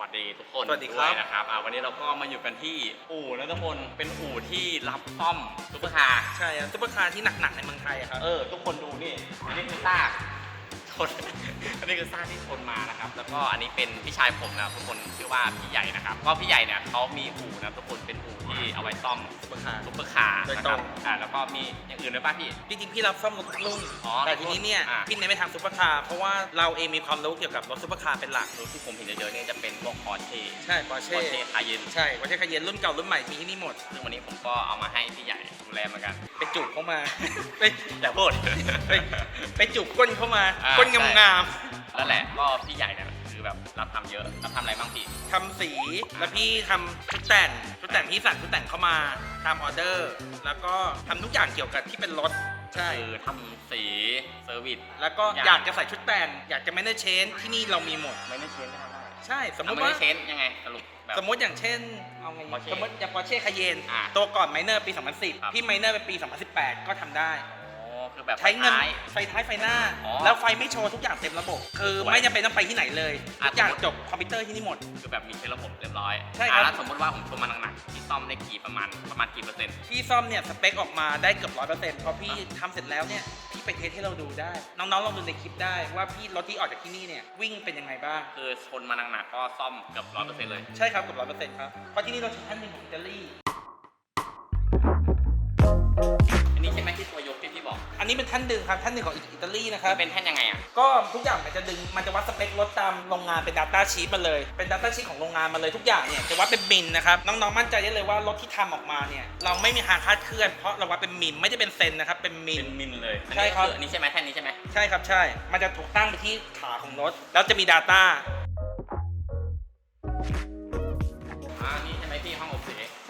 วัสดีทุกคนสวัสดีครับวยนะครับอ่าวันนี้เราก็มาอยู่กันที่อู่นะทุกคนเป็นอู่ที่รับซ่อมซุปเปอร์คาร์ใช่ครับซุปเปอร์คาร์ที่หนักๆในเมืองไทยอะครับ เออทุกคนดูนี่อันนี้คือซากชนอั นนี้คือซากที่ชนมานะครับ แล้วก็อันนี้เป็นพี่ชายผมนะครับทุกคนชื่อว่าพี่ใหญ่นะครับ ก็พี่ใหญ่เนี่ยเขามีอู่นะทุกคนเป็นอู่ที่เอาไว้ซ่อมซุปเปอร์คาร์ ซุปเปอร์คาร์โดยนะตครรับง อ่าแล้วก็มีอย่างอื่นด้วยป่ะพี่ จริงๆพี่รับซ่อมรถทุกรุ่นอ๋อแต่ทีนี้เนี่ยอ่าพี่เน้นไปทางซุปเปอร์คาร์เพราะว่าเราเองมีความรู้เกี่ยวกับรถซุปเปอร์คาร์เป็นหลัก รถที่ผมเห็นเยอะๆเนี่ยจะเป็นพวกคอร์เช่ใช่ปอร์คอเช่ร์เช่คาเยนใช่ปอร์เช่คาเยนรุ่นเก่ารุ่นใหม่มีที่นี่หมด ซึ่งวันนี้ผมก็เอามาให้พี่ใหญ่ดูแลเหมือนกันไปจูบเข้ามา ไปอย่าพูด ไปไปจูบก้นเข้ามา อ่าก้นงามนั่น แหละก็พี่ใหญ่เนี่ยคือแบบรับทำเยอะรับทำอะไรบ้างพี่ๆทำสีแล้วพี่ทำชุดแต่งชุดแต่งพี่สั่งชุดแต่งเข้ามาตามออเดอร์ แล้วก็ทำทุกอย่างเกี่ยวกับที่เป็นรถใช่ คือทำสีเซอร์วิสแล้วก็อย่างอยากจะใส่ชุดแต่ง อยากจะไม่ได้เชนที่นี่เรามีหมด ไม่ได้เชนก็ทำได้ใช่ สมมสมติมติว่าว่าเชนยังไงสรุปแบบ สมมติอย่างเช่นเอาไง Porsche สมมติอย่างปอร์เช่คาเยนอ่าตัวก่อนไมเนอร์ปี ครับ 2010 พี่ไมเนอร์เป็นปี 2018 ก็ทำได้โอ้ คือแบบใช้เงินท้าย ไฟท้ายไฟหน้า อ๋อแล้วไฟไม่โชว์ทุกอย่างเต็มระบบ คือสวยไม่จำเป็นต้องไปที่ไหนเลยอะทุกอย่างสมมุติ จบคอมพิวเตอร์ที่นี่หมด คือแบบมีเช็คระบบเรียบร้อยใช่ครับ อะแล้วสมมติว่าผมชมมันหนักๆที่ซ่อมได้กี่ประมาณประมาณกี่เปอร์เซ็นต์ พี่ซ่อมเนี่ยสเปคออกมาได้เกือบร้อยเปอร์เซ็นต์พอพี่ทำเสร็จแล้วเนี่ยพี่ไปเทสให้เราดูได้ น้องๆลองดูในคลิปได้ว่าพี่รถที่ออกจากที่นี่เนี่ยวิ่งเป็นยังไงบ้าง คือชนมาหนักๆก็ซ่อมเกือบร้อยเปอร์เซ็นต์เลย ใช่ครับเกือบร้อยเปอร์เซ็นต์ครับ เพราะที่นี่เราใช้ท่านหนึ่งของอิตาลี อันนี้ใช่ไหมที่ตัวยกที่พี่ บอกอันนี้เป็นท่านดึงครับท่านหนึ่งของอิตาลีนะครับ เป็นแท่นยังไงอะ ก็ทุกอย่างมันจะดึงมันจะวัดสเปครถตามโรงงานเป็น Data Sheet มาเลย เป็น Data Sheet ของโรงงานมาเลยทุกอย่างเนี่ยจะวัดเป็นมิลนะครับน้องๆมั่นใจได้เลยว่ารถที่ทำออกมาเนี่ยเราไม่มีทางคาดเคลื่อนเพราะเราวัดเป็นมิลไม่ได้เป็นเซนนะครับเป็นมิเป็ลนมิลเลยใช่ครับอันนี้ใช่ไหมแท่นนี้ใช่ไหมใช่ครับใช่ มันจะถูกตั้งไปที่ขาของรถ แล้วจะมี Data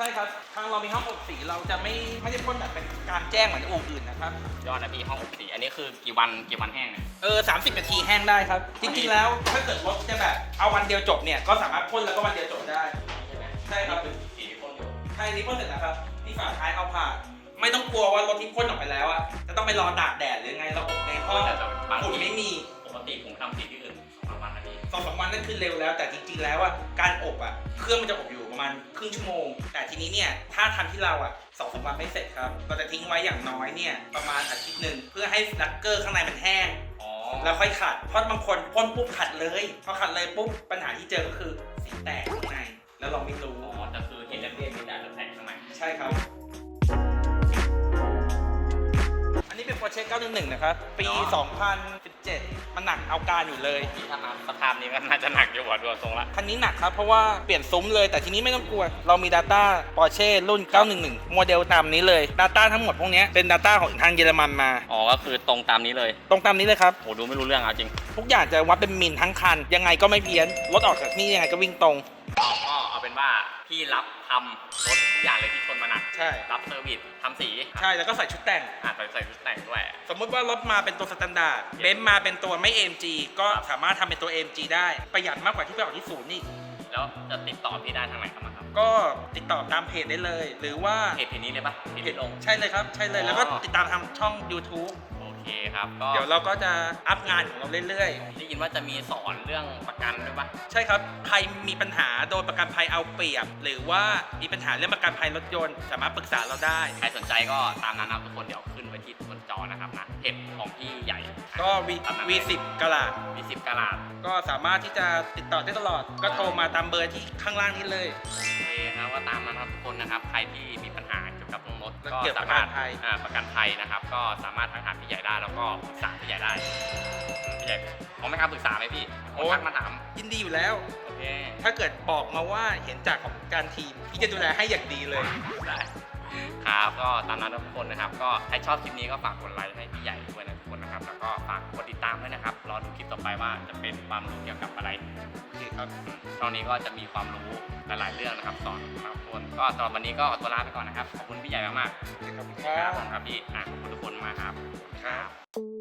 ช่ครับ ทางเรามีห้องอบสีเราจะไม่ไม่ได้พ่นแบบเป็นกลารแจ้งเหมือนอู่อื่นนะครับ ยอดนะพี่ห้องอบสีอันนี้คือกี่วันกี่วันแห้งเนี่ยเออ30 นาทีแห้งได้ครับ จริงๆแล้วถ้าเกิดรถจะแบบเอาวันเดียวจบเนี่ยก็สามารถพ่นแล้วก็วันเดียวจบได้ ใช่ไหมใช่ครับนี่คือสีที่พ่นอยู่ใช่นี่พ่นเสร็จแล้วครับนี่ฝาท้ายเอาผ่านไม่ต้องกลัวว่ารถที่พ่นออกไปแล้วอะจะต้องไปรอตากแดดหรือไงเราอบในห้องแต่บางฝุ่นทีไม่มีปกติผมทำสีที่อื่นสองสามวันนะพี่สองสามวันนั่นคือเร็วแล้ว แต่จริงๆแล้วอะการอบอะเครื่องมันจะอบอยู่ ประมาณครึ่งชั่วโมง แต่ทีนี้เนี่ยถ้าทำที่เราอะสองสามวันไม่เสร็จครับ เราจะทิ้งไว้อย่างน้อยเนี่ยประมาณอาทิตย์หนึ่งเพื่อให้ลักเกอร์ข้างในมันแห้งอ๋อแล้วค่อยขัด เพราะบางคนพ่นปุ๊บขัดเลย พอขัดเลยปุ๊บปัญหาที่เจอก็คือสีแตกข้างใน แล้วเราไม่รู้อ๋อแต่คือเห็นเรียบๆมีแต่จะแตกข้างในใช่ครับ อันนี้เป็น Porsche 911 นะครับ ปี 2017มันหนักเอาการอยู่เลยที่ถ้ามาสภาพนี้ก็น่าจะหนักอยู่กว่าตัวทรงละ คันนี้หนักครับ เพราะว่าเปลี่ยนซุ้มเลยแต่ทีนี้ไม่ต้องกลัว เรามี Data Porsche รุ่น 911 โมเดลตามนี้เลย Data ทั้งหมดพวกเนี้ยเป็น Data ของทางเยอรมันมา อ๋อ ก็คือตรงตามนี้เลย ตรงตามนี้เลยครับ โห ดูไม่รู้เรื่องเอาจริง ทุกอย่างจะวัดเป็นมิลทั้งคัน ยังไงก็ไม่เพี้ยน รถออกจากนี่ยังไงก็วิ่งตรงก็ก็ เอาเป็นว่าพี่รับทำรถทุกอย่างเลยที่ชนมาหนักใช่ รับเซอร์วิสทำสีใช่แล้วก็ใส่ชุดแต่ง อ่าใส่ใส่ชุดแต่งด้วย สมมุติว่ารถมาเป็นตัวสแตนดาร์ดเบนซ์มาเป็นตัวไม่ AMG ก็สามารถทำเป็นตัว AMG ได้ประหยัดมากกว่าที่ไปออกที่ศูนย์นี่ แล้วจะติดต่อพี่ได้ทางไหนครับมาครับก็ติดต่อตามเพจได้เลย หรือว่าเพจเพจนี้เลยปะเพจที่ลง ใช่เลยครับ ใช่เลยแล้วก็อ๋อติดตามทางช่อง YouTube โอ เคครับก็เดี๋ยวเราก็จะอัพงานของเราเรื่อยได้ยินว่าจะมีสอนเรื่องประกันด้วยปะๆ ใช่ครับ ใครมีปัญหาโดนประกันภัยเอาเปรียบ หรือว่ามีปัญหาเรื่องประกันภัยรถยนต์ สามารถปรึกษาเราได้ ใครสนใจก็ตามนั้นนะครับทุกคนเดี๋ยวขึ้นไว้ที่บนจอนะครับนะเพจของพี่ใหญ่ก็ V ตามนั้น V10 กะลาดมีสิบกะลาดก็สามารถที่จะติดต่อได้ตลอด ก็โทรมาตามเบอร์ที่ข้างล่างนี้เลย โอเคครับว่าตามนั้นครับทุกคนนะครับ ใครที่มีปัญหาเกี่ยวกับเรื่องรถและก็เกี่ยวกับสามารถประกันภัย อ่าประกันภัยนะครับ ก็สามารถทักหาพี่ใหญ่ได้แล้วก็ปรึกษาพี่ใหญ่ได้พี่ใหญ่ผมไม่ครับปรึกษาไหมพี่ผมทักมาถามยินดีอยู่แล้ว โอเค ถ้าเกิดบอกมาว่าเห็นจากของการทีมพี่จะดูแลให้อย่างดีเลยได้ครับก็ตามนั้นทุกคนนะครับ ก็ใครชอบคลิปนี้ก็ฝากกดไลค์ให้พี่ใหญ่ด้วยนะทุกคนนะครับ แล้วก็ฝากกดติดตามด้วยนะครับ รอดูคลิปต่อไปว่าจะเป็นความรู้เกี่ยวกับอะไรโอเคครับช่องนี้ก็จะมีความรู้หลาย ๆ เรื่องนะครับสอนนะครับทุกคนก็สำหรับวันนี้ก็ขอตัวลาไปก่อนนะครับ ขอบคุณพี่ใหญ่มากๆขอบคุณคครัรับบผมครับพี่อะขอบคุณทุกคนมากครับครับ Huh?